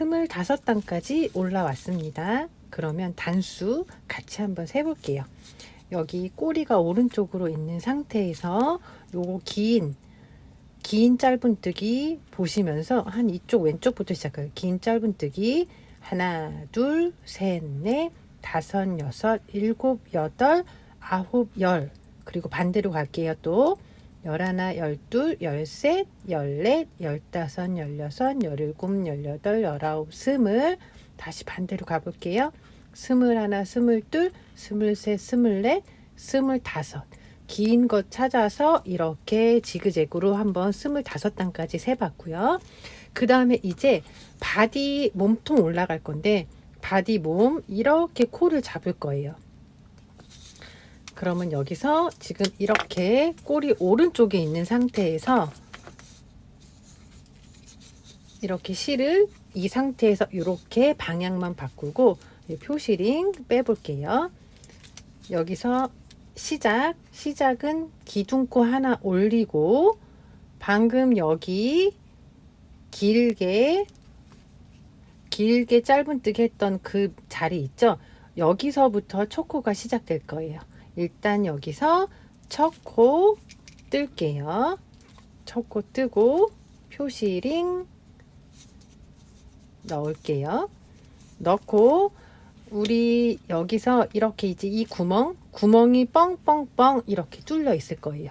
스물다섯 단까지 올라왔습니다. 그러면 단수 같이 한번 세볼게요. 여기 꼬리가 오른쪽으로 있는 상태에서 요거 긴, 긴 짧은뜨기 보시면서 한 이쪽 왼쪽부터 시작해요. 긴 짧은뜨기 하나, 둘, 셋, 넷, 다섯, 여섯, 일곱, 여덟, 아홉, 열 그리고 반대로 갈게요 또 열하나, 열둘, 열셋, 열넷, 열다섯, 열여섯, 열일곱, 열여덟, 열아홉, 스물 다시 반대로 가볼게요. 스물하나, 스물둘, 스물셋, 스물넷, 스물다섯 긴 것 찾아서 이렇게 지그재그로 한번 스물다섯 단까지 세봤고요. 그 다음에 이제 바디 몸통 올라갈 건데 바디 몸 이렇게 코를 잡을 거예요. 그러면 여기서 지금 이렇게 꼬리 오른쪽에 있는 상태에서 이렇게 실을 이 상태에서 이렇게 방향만 바꾸고 이 표시링 빼볼게요. 여기서 시작, 시작은 기둥코 하나 올리고 방금 여기 길게 길게 짧은뜨기 했던 그 자리 있죠? 여기서부터 초코가 시작될 거예요. 일단 여기서 첫 코 뜰게요. 첫 코 뜨고 표시링 넣을게요. 넣고 우리 여기서 이렇게 이제 이 구멍 구멍이 뻥뻥뻥 이렇게 뚫려 있을 거예요.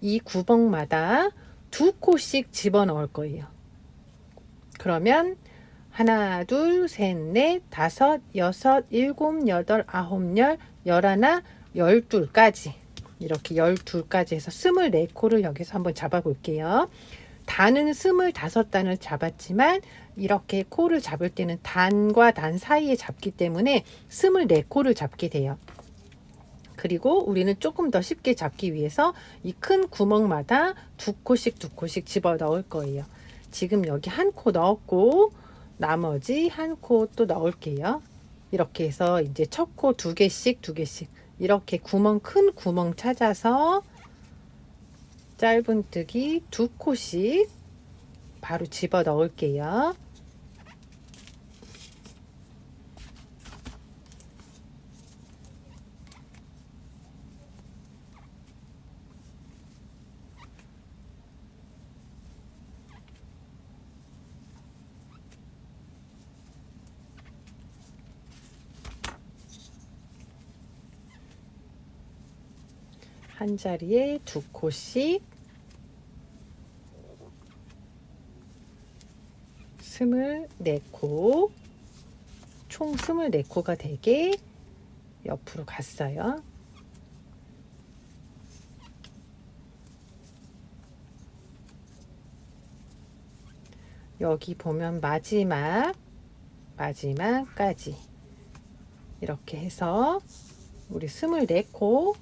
이 구멍마다 두 코씩 집어 넣을 거예요. 그러면 하나, 둘, 셋, 넷, 다섯, 여섯, 일곱, 여덟, 아홉, 열, 열하나, 열둘까지 이렇게 열둘까지 해서 스물네 코를 여기서 한번 잡아 볼게요. 단은 스물다섯 단을 잡았지만 이렇게 코를 잡을 때는 단과 단 사이에 잡기 때문에 스물네 코를 잡게 돼요. 그리고 우리는 조금 더 쉽게 잡기 위해서 이 큰 구멍마다 두 코씩 두 코씩 집어 넣을 거예요. 지금 여기 한 코 넣었고 나머지 한 코 또 넣을게요. 이렇게 해서 이제 첫 코 두 개씩 두 개씩 이렇게 구멍 큰 구멍 찾아서 짧은뜨기 두 코씩 바로 집어 넣을게요. 한 자리에 두 코씩 스물네 코, 총 스물네 코가 되게 옆으로 갔어요. 여기 보면 마지막, 마지막까지 이렇게 해서 우리 스물네 코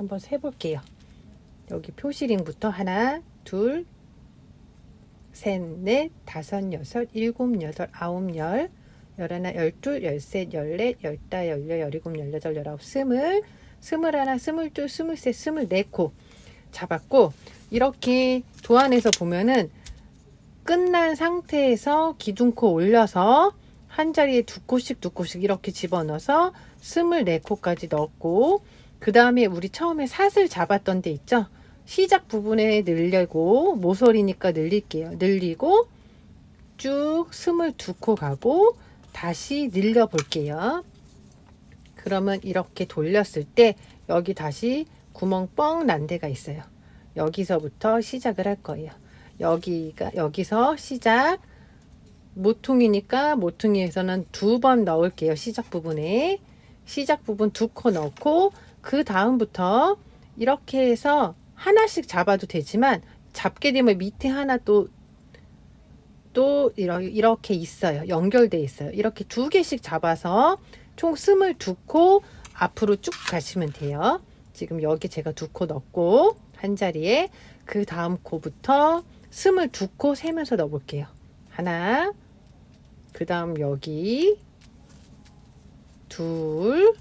한번 세볼게요. 여기 표시링부터 하나, 둘, 셋, 넷, 다섯, 여섯, 일곱, 여덟, 아홉, 열, 열하나, 열둘, 열셋, 열넷, 열다, 열여, 열일곱, 열여덟, 열아홉, 스물, 스물하나, 스물둘, 스물셋, 스물네 코 잡았고 이렇게 도안에서 보면은 끝난 상태에서 기둥코 올려서 한 자리에 두 코씩 두 코씩 이렇게 집어넣어서 스물네 코까지 넣었고 그 다음에 우리 처음에 사슬 잡았던 데 있죠? 시작 부분에 늘리고 모서리니까 늘릴게요. 늘리고 쭉 스물두 코 가고 다시 늘려 볼게요. 그러면 이렇게 돌렸을 때 여기 다시 구멍 뻥 난 데가 있어요. 여기서부터 시작을 할 거예요. 여기가 여기서 시작 모퉁이니까 모퉁이에서는 두 번 넣을게요. 시작 부분에 시작 부분 두 코 넣고 그 다음부터 이렇게 해서 하나씩 잡아도 되지만 잡게 되면 밑에 하나 또또 이렇게 있어요. 연결돼 있어요. 이렇게 두 개씩 잡아서 총 스물 두코 앞으로 쭉 가시면 돼요. 지금 여기 제가 두 코 넣고 한 자리에 그 다음 코부터 스물 두코 세면서 넣어볼게요. 하나, 그 다음 여기 둘,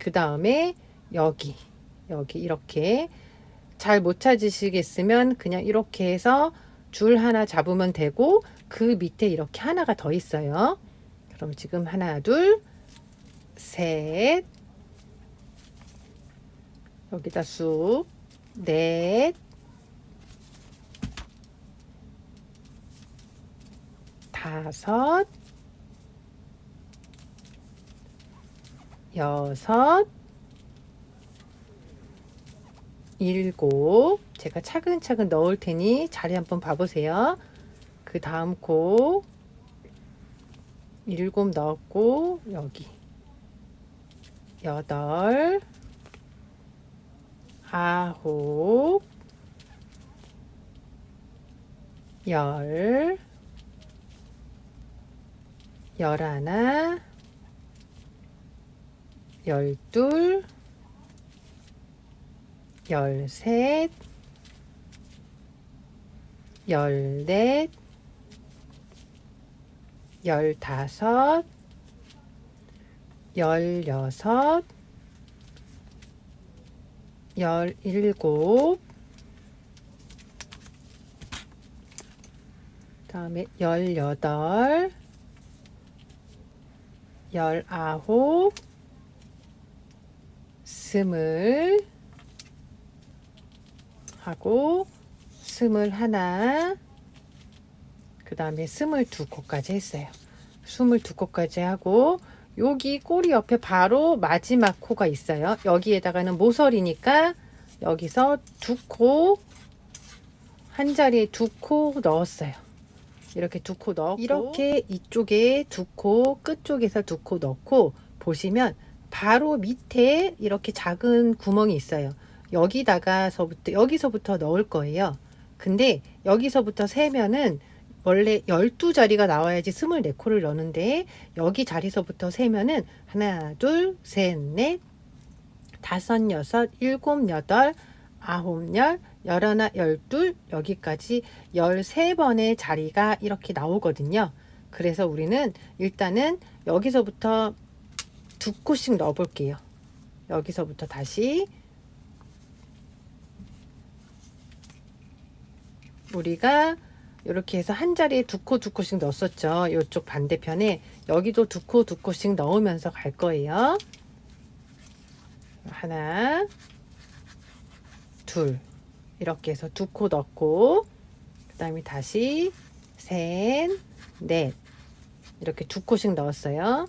그 다음에 여기 여기 이렇게 잘 못 찾으시겠으면 그냥 이렇게 해서 줄 하나 잡으면 되고 그 밑에 이렇게 하나가 더 있어요. 그럼 지금 하나, 둘, 셋, 여기다 쑥, 넷, 다섯, 여섯, 일곱. 제가 차근차근 넣을 테니 자리 한번 봐보세요. 그 다음 코 일곱 넣었고 여기 여덟 아홉 열 열하나 열둘 열셋 열넷 열다섯 열여섯 열일곱 다음에 열여덟 열아홉 스물 하고 스물 하나 그 다음에 스물 두 코까지 했어요. 스물 두 코까지 하고 여기 꼬리 옆에 바로 마지막 코가 있어요. 여기에다가는 모서리니까 여기서 두 코, 한 자리에 두 코 넣었어요. 이렇게 두 코 넣고 이렇게 이쪽에 두 코, 끝쪽에서 두 코 넣고 보시면 바로 밑에 이렇게 작은 구멍이 있어요. 여기다가서부터 여기서부터 넣을 거예요. 근데 여기서부터 세면은 원래 12자리가 나와야지 24코를 넣는데 여기 자리서부터 세면은 하나, 둘, 셋, 넷, 다섯, 여섯, 일곱, 여덟, 아홉, 열, 열하나, 열둘, 여기까지 13번의 자리가 이렇게 나오거든요. 그래서 우리는 일단은 여기서부터 두 코씩 넣어 볼게요. 여기서부터 다시 우리가 이렇게 해서 한 자리에 두 코 두 코씩 넣었었죠. 이쪽 반대편에 여기도 두 코 두 코씩 넣으면서 갈 거예요. 하나, 둘 이렇게 해서 두 코 넣고 그 다음에 다시 셋, 넷 이렇게 두 코씩 넣었어요.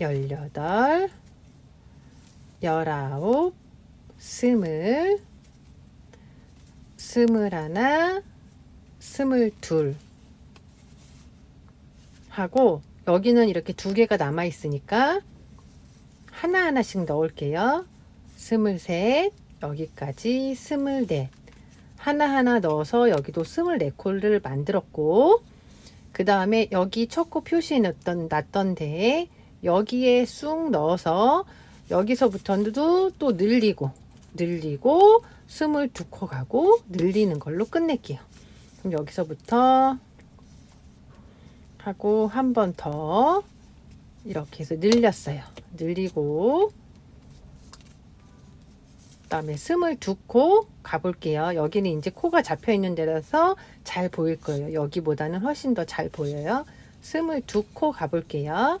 열여덟, 열아홉, 스물, 스물하나, 스물둘 하고 여기는 이렇게 두 개가 남아 있으니까 하나하나씩 넣을게요. 스물셋 여기까지 스물넷 하나하나 넣어서 여기도 스물네 콜을 만들었고 그 다음에 여기 첫코 표시해 놨던 놨던 데에 여기에 쑥 넣어서 여기서부터도 또 늘리고 늘리고 스물두 코 가고 늘리는 걸로 끝낼게요. 그럼 여기서부터 하고 한 번 더 이렇게 해서 늘렸어요. 늘리고 그다음에 스물두 코 가볼게요. 여기는 이제 코가 잡혀 있는 데라서 잘 보일 거예요. 여기보다는 훨씬 더 잘 보여요. 스물두 코 가볼게요.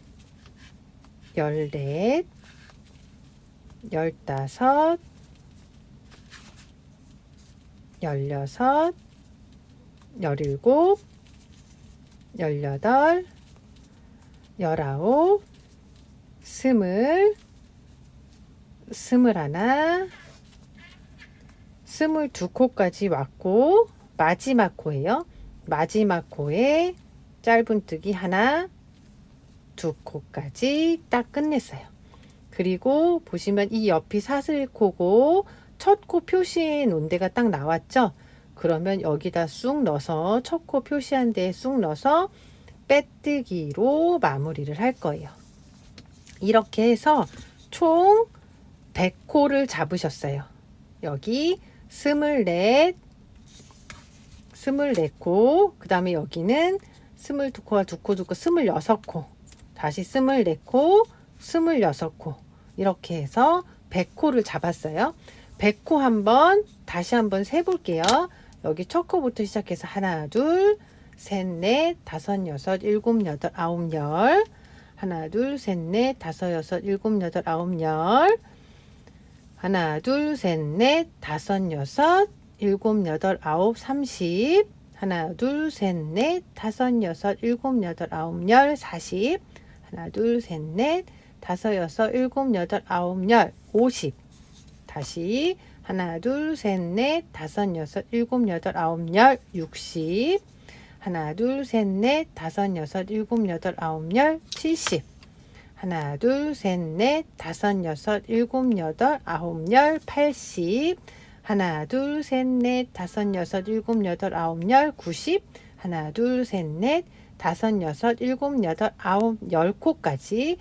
열넷, 열다섯, 열여섯, 열일곱, 열여덟, 열아홉, 스물, 스물하나, 스물두 코까지 왔고 마지막 코예요. 마지막 코에 짧은뜨기 하나, 두 코까지 딱 끝냈어요. 그리고 보시면 이 옆이 사슬코고 첫코 놓은 데가 딱 나왔죠? 그러면 여기다 쑥 넣어서 첫 코 표시한 데에 쑥 넣어서 빼뜨기로 마무리를 할 거예요. 이렇게 해서 총 100코를 잡으셨어요. 여기 스물넷, 스물넷코, 그 다음에 여기는 스물두코와 두코, 두코, 스물여섯 코, 다시 스물네 코, 스물여섯 코. 이렇게 해서 100코를 잡았어요. 100코 한번 다시 한번 세 볼게요. 여기 첫 코부터 시작해서 하나, 둘, 셋, 넷, 다섯, 여섯, 일곱, 여덟, 아홉, 열. 하나, 둘, 셋, 넷, 다섯, 여섯, 일곱, 여덟, 아홉, 열. 하나, 둘, 셋, 넷, 다섯, 여섯, 일곱, 여덟, 아홉, 삼십. 하나, 둘, 셋, 넷, 다섯, 여섯, 일곱, 여덟, 아홉, 열, 사십 하나, 둘, 셋, 넷, 다섯, 여섯, 일곱, 여덟, 아홉, 열, 오십. 다시 하나, 둘, 셋, 넷, 다섯, 여섯, 일곱, 여덟, 아홉, 열, 육십. 하나, 둘, 셋, 넷, 다섯, 여섯, 일곱, 여덟, 아홉, 열, 칠십. 하나, 둘, 셋, 넷, 다섯, 여섯, 일곱, 여덟, 아홉, 열, 팔십. 하나, 둘, 셋, 넷, 다섯, 여섯, 일곱, 여덟, 아홉, 열, 구십. 하나, 둘, 셋, 넷, 다섯, 여섯, 일곱, 여덟, 아홉, 열 코까지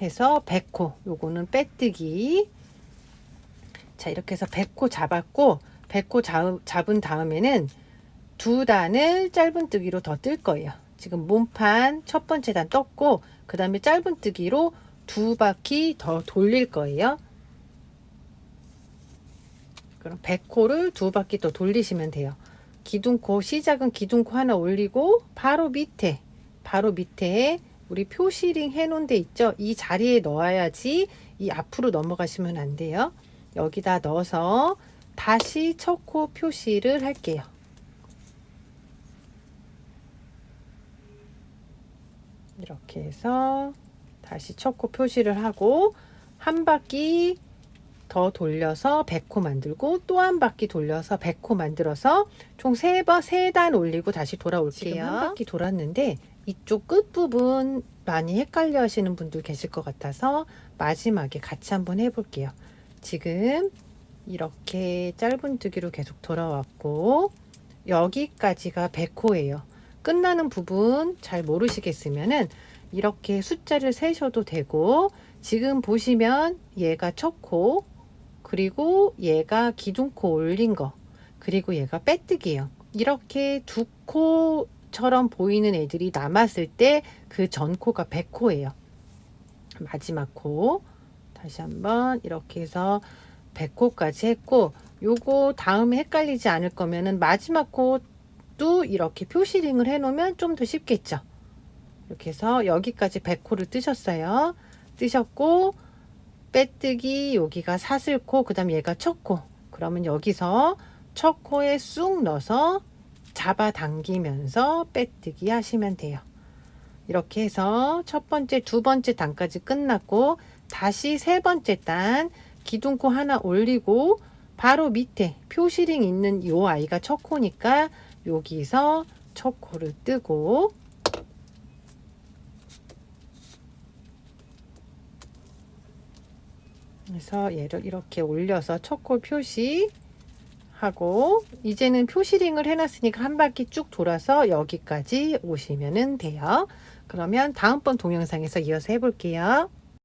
해서 100코. 요거는 빼뜨기. 자, 이렇게 해서 100코 잡았고 100코 잡은 다음에는 두 단을 짧은뜨기로 더 뜰 거예요. 지금 몸판 첫 번째 단 떴고 그 다음에 짧은뜨기로 두 바퀴 더 돌릴 거예요. 그럼 100코를 두 바퀴 더 돌리시면 돼요. 기둥코 시작은 기둥코 하나 올리고 바로 밑에 바로 밑에 우리 표시링 해놓은 데 있죠? 이 자리에 넣어야지 이 앞으로 넘어가시면 안 돼요. 여기다 넣어서 다시 첫 코 표시를 할게요. 이렇게 해서 다시 첫 코 표시를 하고 한 바퀴 더 돌려서 100코 만들고 또 한 바퀴 돌려서 100코 만들어서 총 3번, 3단 올리고 다시 돌아올게요. 지금 한 바퀴 돌았는데 이쪽 끝부분 많이 헷갈려 하시는 분들 계실 것 같아서 마지막에 같이 한번 해볼게요. 지금 이렇게 짧은뜨기로 계속 돌아왔고 여기까지가 100호예요. 끝나는 부분 잘 모르시겠으면은 이렇게 숫자를 세셔도 되고 지금 보시면 얘가 첫 코, 그리고 얘가 기둥코 올린 거 그리고 얘가 빼뜨기예요. 이렇게 두 코처럼 보이는 애들이 남았을 때 그 전 코가 100코예요. 마지막 코. 다시 한번 이렇게 해서 100코까지 했고 요거 다음에 헷갈리지 않을 거면은 마지막 코도 이렇게 표시링을 해 놓으면 좀 더 쉽겠죠? 이렇게 해서 여기까지 100코를 뜨셨어요. 뜨셨고 빼뜨기 여기가 사슬코 그 다음 얘가 첫코. 그러면 여기서 첫 코에 쑥 넣어서 잡아당기면서 빼뜨기 하시면 돼요. 이렇게 해서 첫 번째 두 번째 단까지 끝났고 다시 세 번째 단 기둥코 하나 올리고 바로 밑에 표시링 있는 요 아이가 첫 코니까 여기서 첫 코를 뜨고 그래서 얘를 이렇게 올려서 첫코 표시 하고 이제는 표시링을 해놨으니까 한 바퀴 쭉 돌아서 여기까지 오시면 돼요. 그러면 다음번 동영상에서 이어서 해볼게요.